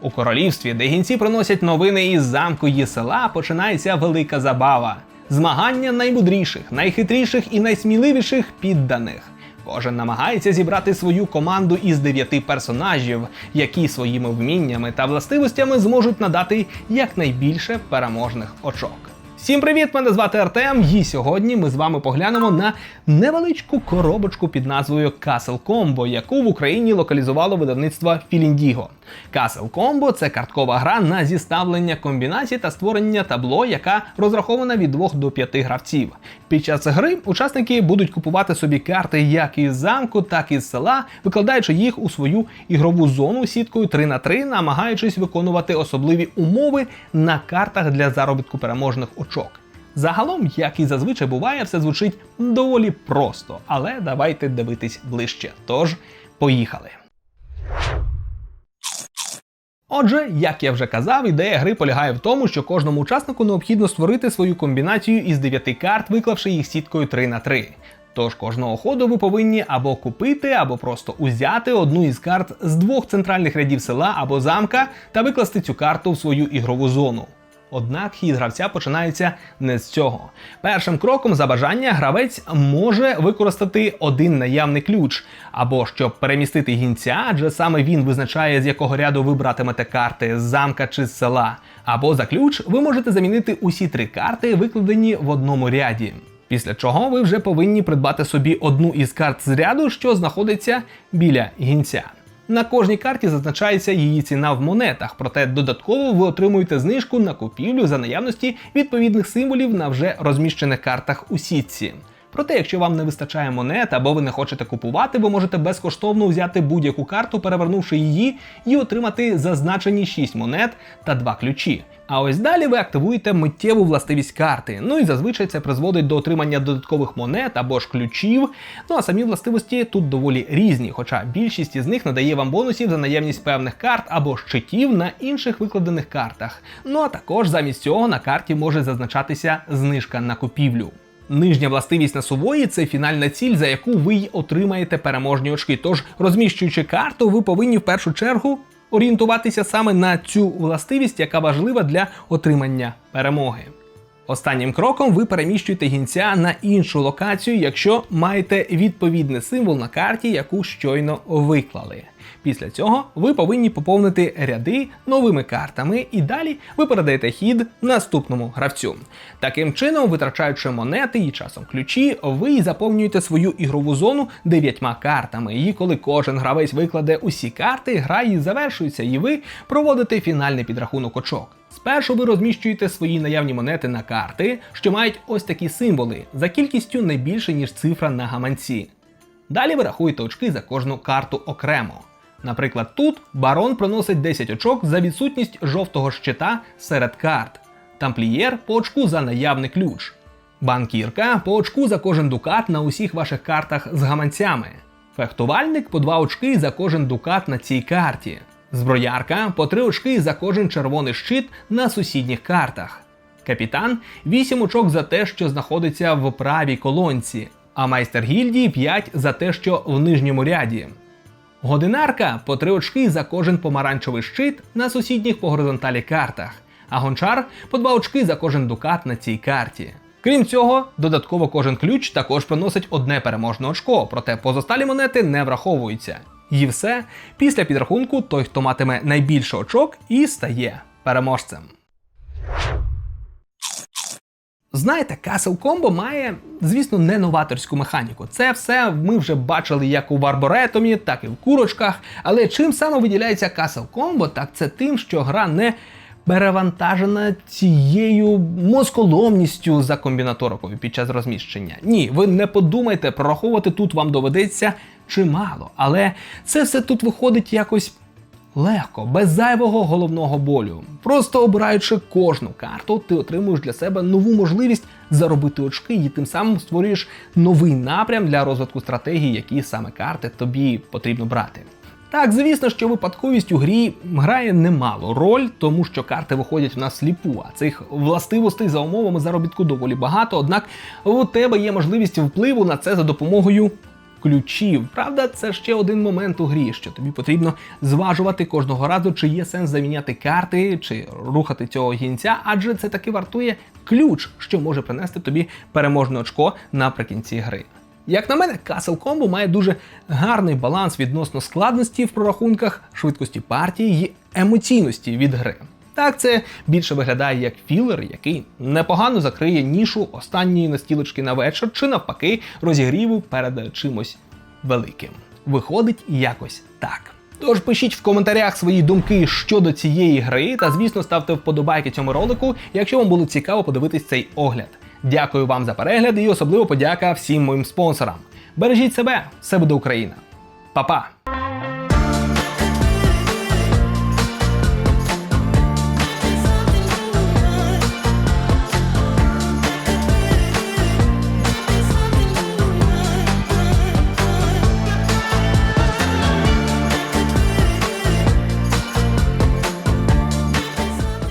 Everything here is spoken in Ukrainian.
У королівстві, де гінці приносять новини із замку її села, починається велика забава. Змагання наймудріших, найхитріших і найсміливіших підданих. Кожен намагається зібрати свою команду із дев'яти персонажів, які своїми вміннями та властивостями зможуть надати якнайбільше переможних очок. Всім привіт! Мене звати Артем, і сьогодні ми з вами поглянемо на невеличку коробочку під назвою Castle Combo, яку в Україні локалізувало видавництво Філіндіго. Castle Combo – це карткова гра на зіставлення комбінацій та створення табло, яка розрахована від 2 до 5 гравців. Під час гри учасники будуть купувати собі карти як із замку, так і з села, викладаючи їх у свою ігрову зону сіткою 3 на 3 намагаючись виконувати особливі умови на картах для заробітку переможних очок. Загалом, як і зазвичай буває, все звучить доволі просто, але давайте дивитись ближче. Тож, поїхали. Отже, як я вже казав, ідея гри полягає в тому, що кожному учаснику необхідно створити свою комбінацію із 9 карт, виклавши їх сіткою 3 на 3 Тож кожного ходу ви повинні або купити, або просто узяти одну із карт з двох центральних рядів села або замка та викласти цю карту в свою ігрову зону. Однак хід гравця починається не з цього. Першим кроком за бажання гравець може використати один наявний ключ, або щоб перемістити гінця, адже саме він визначає, з якого ряду ви братимете карти з замка чи з села. Або за ключ ви можете замінити усі три карти, викладені в одному ряді. Після чого ви вже повинні придбати собі одну із карт з ряду, що знаходиться біля гінця. На кожній карті зазначається її ціна в монетах, проте додатково ви отримуєте знижку на купівлю за наявності відповідних символів на вже розміщених картах у сітці. Проте, якщо вам не вистачає монет або ви не хочете купувати, ви можете безкоштовно взяти будь-яку карту, перевернувши її, і отримати зазначені 6 монет та 2 ключі. А ось далі ви активуєте миттєву властивість карти. Ну і зазвичай це призводить до отримання додаткових монет або ж ключів. Ну а самі властивості тут доволі різні, хоча більшість із них надає вам бонусів за наявність певних карт або щитів на інших викладених картах. Ну а також замість цього на карті може зазначатися знижка на купівлю. Нижня властивість на сувої це фінальна ціль, за яку ви й отримаєте переможні очки. Тож, розміщуючи карту, ви повинні в першу чергу орієнтуватися саме на цю властивість, яка важлива для отримання перемоги. Останнім кроком ви переміщуєте гінця на іншу локацію, якщо маєте відповідний символ на карті, яку щойно виклали. Після цього ви повинні поповнити ряди новими картами, і далі ви передаєте хід наступному гравцю. Таким чином, витрачаючи монети і часом ключі, ви заповнюєте свою ігрову зону дев'ятьма картами. І коли кожен гравець викладе усі карти, гра її завершується, і ви проводите фінальний підрахунок очок. Спершу ви розміщуєте свої наявні монети на карти, що мають ось такі символи, за кількістю не більше, ніж цифра на гаманці. Далі ви рахуєте очки за кожну карту окремо. Наприклад, тут барон приносить 10 очок за відсутність жовтого щита серед карт, тамплієр по очку за наявний ключ, банкірка по очку за кожен дукат на усіх ваших картах з гаманцями, фехтувальник по 2 очки за кожен дукат на цій карті, зброярка по 3 очки за кожен червоний щит на сусідніх картах, капітан 8 очок за те, що знаходиться в правій колонці, а майстер гільдії 5 за те, що в нижньому ряді. Годинарка по три очки за кожен помаранчевий щит на сусідніх по горизонталі картах, а гончар по два очки за кожен дукат на цій карті. Крім цього, додатково кожен ключ також приносить одне переможне очко, проте позосталі монети не враховуються. І все, після підрахунку той, хто матиме найбільше очок, і стає переможцем. Знаєте, Castle Combo має, звісно, не новаторську механіку. Це все ми вже бачили як у Варборетомі, так і в курочках. Але чим саме виділяється Castle Combo, так це тим, що гра не перевантажена цією москоломністю за комбінаторикою під час розміщення. Ні, ви не подумайте, прораховувати тут вам доведеться чимало. Але це все тут виходить якось легко, без зайвого головного болю. Просто обираючи кожну карту, ти отримуєш для себе нову можливість заробити очки і тим самим створюєш новий напрям для розвитку стратегії, які саме карти тобі потрібно брати. Так, звісно, що випадковість у грі грає немало роль, тому що карти виходять в нас сліпу, а цих властивостей за умовами заробітку доволі багато. Однак у тебе є можливість впливу на це за допомогою ключів. Правда, це ще один момент у грі, що тобі потрібно зважувати кожного разу, чи є сенс заміняти карти, чи рухати цього гінця, адже це таки вартує ключ, що може принести тобі переможне очко наприкінці гри. Як на мене, Castle Combo має дуже гарний баланс відносно складності в прорахунках, швидкості партії і емоційності від гри. Так, це більше виглядає як філер, який непогано закриє нішу останньої настілочки на вечір, чи навпаки розігріву перед чимось великим. Виходить якось так. Тож пишіть в коментарях свої думки щодо цієї гри, та звісно ставте вподобайки цьому ролику, якщо вам було цікаво подивитись цей огляд. Дякую вам за перегляд і особливо подяка всім моїм спонсорам. Бережіть себе, все буде Україна. Па-па!